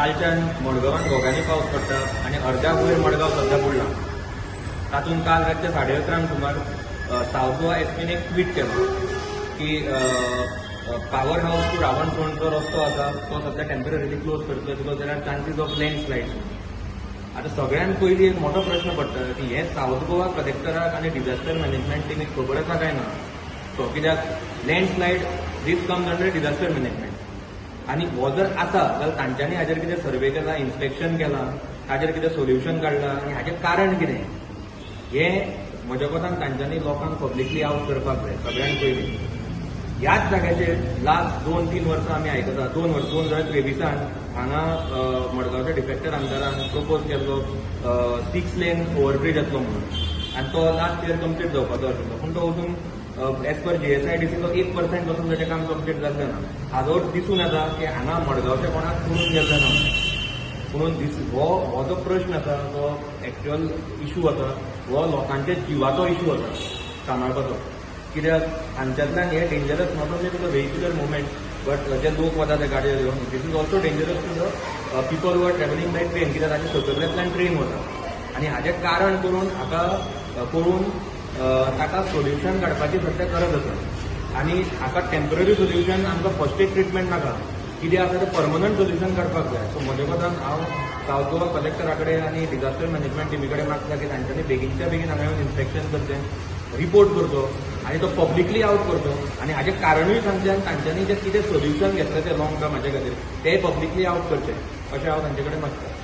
कालच्यान मडगांवान भोगांनी पावस पडटा आनी अर्द्या वयर मडगांव सध्या बुडला. तातूंत काल रातच्या साडे अकरांक सुमार अ, सावथ गोवा एसपीन एक ट्वीट केलो की पॉवर हाऊस टू रावणसोंड जो रस्तो आसा तो सध्या टेम्पररीली क्लोज करतलो because there are chances of landslides आता सगळ्यांत पयलीं एक मोठो प्रश्न पडटा की हे सावथ गोवा कलेक्टराक आनी डिझास्टर मॅनेजमेंट टीमीक खबर आसा काय ना? सो कित्याक landslide this comes under disaster management आनी हो जर आसा जाल्यार तांच्यांनी हाजेर कितें सर्वे केला इन्स्पेक्शन केलां ताजेर कितें सोल्युशन काडलां आनी हाजें कारण कितें? हें म्हज्या कोतान तांच्यांनी लोकांक पब्लिकली आवट करपाक जाय सगळ्यांत पयलीं. ह्याच जाग्याचेर लास्ट दोन तीन वर्सां आमी आयकता दोन वर्स दोन हजार तेविसान हांगा मडगांवच्या डिफेक्टर आमदारान प्रपोज केल्लो सिक्स लेन ओव्हरब्रीज येतलो म्हणून. आनी तो लास्ट इयर कंप्लीट जावपाचो आशिल्लो. पूण तो वचून एज पर जीएसआयडीसीचो एक पर्सेंट वचून ताचें काम कंप्लीट जाल्लें ना. हाजो दिसून येता की हांगा मडगांवच्या कोणाक करून गेल्लें ना म्हणून दिस हो हो जो प्रश्न आसा तो एक्च्युअल इशू आसा हो लोकांच्या जिवाचो इशू आसा सांबाळपाचो कित्याक? हांच्यातल्यान हे dangerous not only to the vehicular movement but जे लोक वता ते गाडयो घेवन this is also dangerous to the people who are travelling by train कित्याक? ताचे सकयल्यांतल्यान ट्रेन वता आनी हाजें कारण करून हाका करून ताका सोल्युशन काडपाची सध्या गरज आसा आनी हाका टेंपररी सोल्युशन आमकां फर्स्ट एड ट्रिटमेंट नाका. कितें आसा तें पर्मनंट सोल्युशन काडपाक जाय. सो म्हजे कोतान हांव सावथ गोवा कलेक्टरा कडेन आनी डिजास्टर मॅनेजमेंट टिमी कडेन मागता की तांच्यांनी बेगीनच्या बेगीन हांगा येवन इन्स्पेक्शन करचें रिपोर्ट करचो आनी तो पब्लिकली आवट करचो आनी हाजें कारणूय सांगचें आनी तांच्यांनी जें कितें सोल्युशन घेतलें तें लाँग टर्म हाचे खातीर तें पब्लिकली आवट करचें अशें हांव तांचे कडेन मागता